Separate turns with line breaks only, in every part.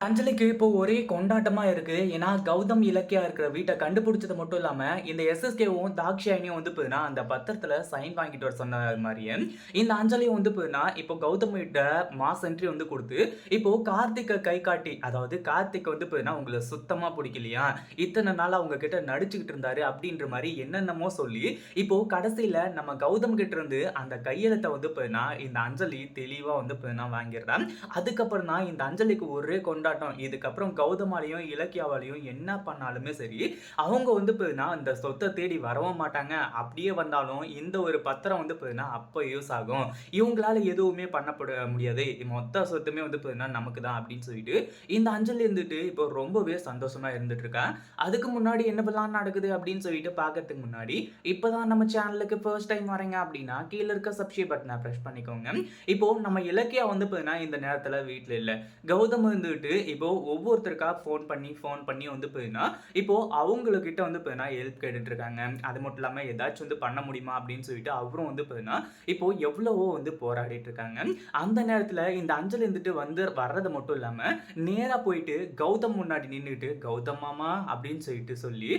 அஞ்சலிக்கு இப்போ ஒரே கொண்டாட்டமா இருக்கு. ஏன்னா கௌதம் இலக்கியா இருக்கிற வீட்டை கண்டுபிடிச்சது மட்டும் இல்லாம இந்த எஸ்எஸ்கேவும் தாக்ஷாயினியும் வந்து போயினா அந்த பத்திரத்துல சைன் வாங்கிட்டு வர சொன்ன மாதிரியே இந்த அஞ்சலியும் வந்து போயினா இப்போ கௌதம் கிட்ட மாஸ் என்ட்ரி வந்து கொடுத்து இப்போ கார்த்திகை கை காட்டி அதாவது கார்த்திக் வந்து போயினா உங்களை சுத்தமா பிடிக்கலையா? இத்தனை நாள் அவங்க கிட்ட நடிச்சுக்கிட்டு இருந்தாரு அப்படின்ற மாதிரி என்னென்னமோ சொல்லி இப்போ கடைசியில நம்ம கௌதம் கிட்ட இருந்து அந்த கையெழுத்தை வந்து போயினா இந்த அஞ்சலி தெளிவா வந்து போயினா வாங்கிடுறான். அதுக்கப்புறம் தான் இந்த அஞ்சலிக்கு ஒரே கொண்டாட்டம் இதுக்கப்புறம் கௌதமாலையும் இலக்கியாவாலையும் என்ன பண்ணாலுமே சரி அவங்க வந்து போயினா இந்த சொத்தை தேடி வரவும் மாட்டாங்க. அப்படியே வந்தாலும் இந்த ஒரு பத்திரம் வந்து போயினா அப்போ யூஸ் ஆகும். இவங்களால எதுவுமே பண்ணப்பட முடியாது. மொத்த சொத்துமே வந்து போயினா நமக்கு தான் அப்படின்னு சொல்லிட்டு இந்த அஞ்சல் இருந்துட்டு இப்போ ரொம்பவே சந்தோஷமா இருந்துட்டு இருக்கேன். அதுக்கு முன்னாடி என்னவெல்லாம் நடக்குது அப்படின்னு சொல்லிட்டு பார்க்கறதுக்கு முன்னாடி இப்போதான் நம்ம சேனலுக்கு ஃபர்ஸ்ட் டைம் வரீங்க அப்படின்னா கீழே இருக்க சப்ஸ்கிரைப் பட்டனை ப்ரெஸ் பண்ணிக்கோங்க. இப்போ நம்ம இலக்கியா வந்து பார்த்தீங்கன்னா இந்த நேரத்தில் வீட்டில் இல்லை. கௌதம் வந்துட்டு இப்போ ஒவ்வொருத்தருக்கா ஃபோன் பண்ணி ஃபோன் பண்ணி வந்து போயினா இப்போ அவங்கக்கிட்ட வந்து போயினா ஹெல்ப் கேட்டுட்டு இருக்காங்க அது மட்டும் இல்லாமல் ஏதாச்சும் வந்து பண்ண முடியுமா அப்படின்னு சொல்லிட்டு அவரும் வந்து போயினா இப்போ எவ்வளவோ வந்து போராடிட்டு இருக்காங்க அந்த நேரத்தில் இந்த அஞ்சலி இருந்துட்டு வந்து வர்றது மட்டும் இல்லாமல் நேராக போயிட்டு கௌதம் முன்னாடி நின்றுட்டு கௌதம் மாமா அப்படின்னு சொல்லிட்டு சொல்லி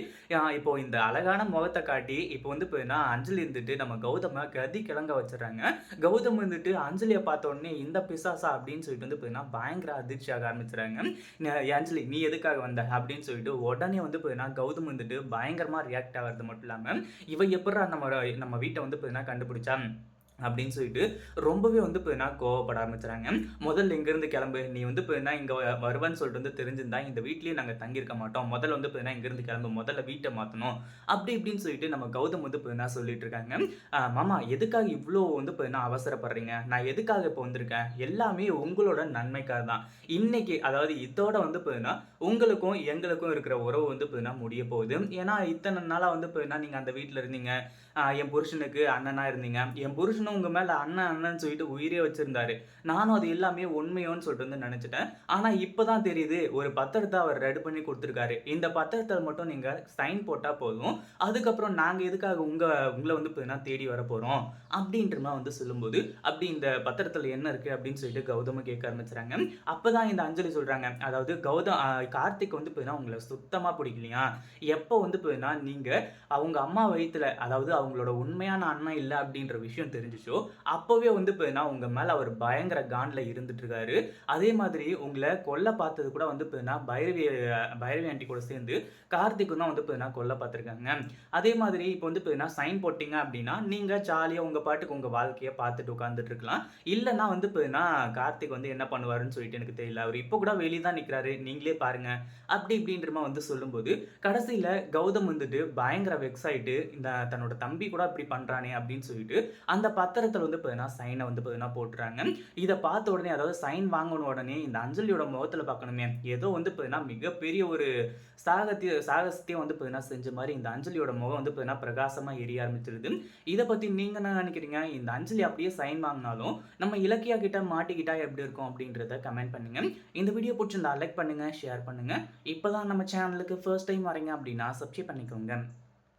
இப்போ இந்த அழகான முகத்தை காட்டி இப்போ வந்து போயினா அஞ்சலி இருந்துட்டு நம்ம கௌதமை கதி கிளங்க வச்சிடறாங்க. கௌதம் வந்துட்டு அஞ்சலியை பார்த்த உடனே இந்த பிசாசா? அப்படின்னு சொல்லிட்டு வந்து போயினா பயங்கர அதிர்ச்சியாக ஆரம்பிச்சுறாங்க கேட்குறாங்க அஞ்சலி நீ எதுக்காக வந்த? அப்படின்னு சொல்லிட்டு உடனே வந்து பார்த்தீங்கன்னா கௌதம் வந்துட்டு பயங்கரமாக ரியாக்ட் ஆகிறது மட்டும் இல்லாமல் இவ எப்படா நம்ம நம்ம வீட்டை வந்து பார்த்தீங்கன்னா கண்டுபிடிச்சா? அப்படின்னு சொல்லிட்டு ரொம்பவே வந்து இப்போ கோவப்பட ஆரம்பிச்சுறாங்க. முதல்ல இங்கேருந்து கிளம்பு. நீ வந்து இப்போ என்ன இங்கே வருவேன்னு சொல்லிட்டு வந்து தெரிஞ்சிருந்தா இந்த வீட்லேயே நாங்கள் தங்கியிருக்க மாட்டோம். முதல்ல வந்து இப்போ இங்கேருந்து கிளம்பு. முதல்ல வீட்டை மாற்றணும் அப்படி இப்படின்னு சொல்லிட்டு நம்ம கௌதம் வந்து இப்போ என்ன சொல்லிட்டு இருக்காங்க. மாமா எதுக்காக இவ்வளோ வந்து இப்போ என்ன அவசரப்படுறீங்க? நான் எதுக்காக இப்போ வந்திருக்கேன்? எல்லாமே உங்களோட நன்மைக்காக தான். இன்னைக்கு அதாவது இதோட வந்து இப்போ என்ன உங்களுக்கும் எங்களுக்கும் இருக்கிற உறவு வந்து இப்போ என்ன முடிய போகுது? ஏன்னா இத்தனை நாளாக வந்து இப்போ என்ன நீங்கள் அந்த வீட்டில் இருந்தீங்க. என் புருஷனுக்கு அண்ணனா இருந்தீங்க. என் புருஷனும் உங்க மேல அண்ணன் அண்ணன் சொல்லிட்டு உயிரே வச்சிருந்தாரு. நானும் அது எல்லாமே உண்மையோன்னு சொல்லிட்டு வந்து நினைச்சிட்டேன். ஆனா இப்பதான் தெரியுது ஒரு பத்திரத்தை அவர் ரெடி பண்ணி கொடுத்துருக்காரு. இந்த பத்திரத்தை மட்டும் நீங்க சைன் போட்டா போதும். அதுக்கப்புறம் நாங்க எதுக்காக உங்க உங்களை வந்து இப்ப தேடி வர போறோம்? அப்படின்ற மாதிரி வந்து சொல்லும்போது அப்படி இந்த பத்திரத்துல என்ன இருக்கு? அப்படின்னு சொல்லிட்டு கௌதம கேட்க ஆரம்பிச்சுறாங்க அப்பதான் இந்த அஞ்சலி சொல்றாங்க. அதாவது கௌதம் கார்த்திக் வந்து இப்போ உங்களை சுத்தமா பிடிக்கலையா? எப்போ வந்து இப்போ நீங்க அவங்க அம்மா வயிற்றுல அதாவது அவங்க அவங்களோட உண்மையான அண்ணன் இல்லை அப்படின்ற விஷயம் தெரிஞ்சிச்சோ அப்போவே வந்து இப்போ உங்கள் உங்க அவர் பயங்கர காண்டில் இருந்துட்டு இருக்காரு அதே மாதிரி உங்களை கொல்ல பார்த்தது கூட வந்து இப்போ பைரவி பைரவி ஆண்டி கூட சேர்ந்து கார்த்திக்கும் தான் வந்து இப்போ கொல்ல பார்த்துருக்காங்க. அதே மாதிரி இப்போ வந்து இப்போ சைன் போட்டிங்க அப்படின்னா நீங்க ஜாலியாக உங்க பாட்டுக்கு உங்கள் வாழ்க்கையை பார்த்துட்டு உட்காந்துட்டு இருக்கலாம் இல்லைன்னா வந்து இப்போ கார்த்திக் வந்து என்ன பண்ணுவாருன்னு சொல்லிட்டு எனக்கு தெரியல. அவர் இப்போ கூட வெளியே தான் நிற்கிறாரு நீங்களே பாருங்க. அப்படி இப்படின்றமா வந்து சொல்லும்போது கடைசியில் கௌதம் வந்துட்டு பயங்கர வெக்ஸ் ஆயிட்டு இந்த தன்னோட தம்பி கூட இப்படி பண்ணுறானே அப்படின்னு சொல்லிட்டு அந்த பத்திரத்தில் வந்து பார்த்தீங்கன்னா சைனை வந்து பார்த்தீங்கன்னா போட்டுறாங்க. இதை பார்த்த உடனே அதாவது சைன் வாங்கின உடனே இந்த அஞ்சலியோட முகத்தில் பார்க்கணுமே. ஏதோ வந்து பார்த்தீங்கன்னா மிகப்பெரிய ஒரு சாகத்திய சாகசத்தையும் வந்து பார்த்தீங்கன்னா செஞ்ச மாதிரி இந்த அஞ்சலியோட முகம் வந்து பார்த்தீங்கன்னா பிரகாசமாக எரிய ஆரம்பிச்சிருது. இதை பற்றி நீங்கள் என்ன நினைக்கிறீங்க? இந்த அஞ்சலி அப்படியே சைன் வாங்கினாலும் நம்ம இலக்கியா கிட்ட மாட்டிக்கிட்டா எப்படி இருக்கும் அப்படின்றத கமெண்ட் பண்ணுங்க. இந்த வீடியோ பிடிச்சிருந்தா லைக் பண்ணுங்க ஷேர் பண்ணுங்க. இப்போதான் நம்ம சேனலுக்கு ஃபர்ஸ்ட் டைம் வரீங்க அப்படின்னா சப்ஸ்கிரைப் பண்ணிக்கோங்க.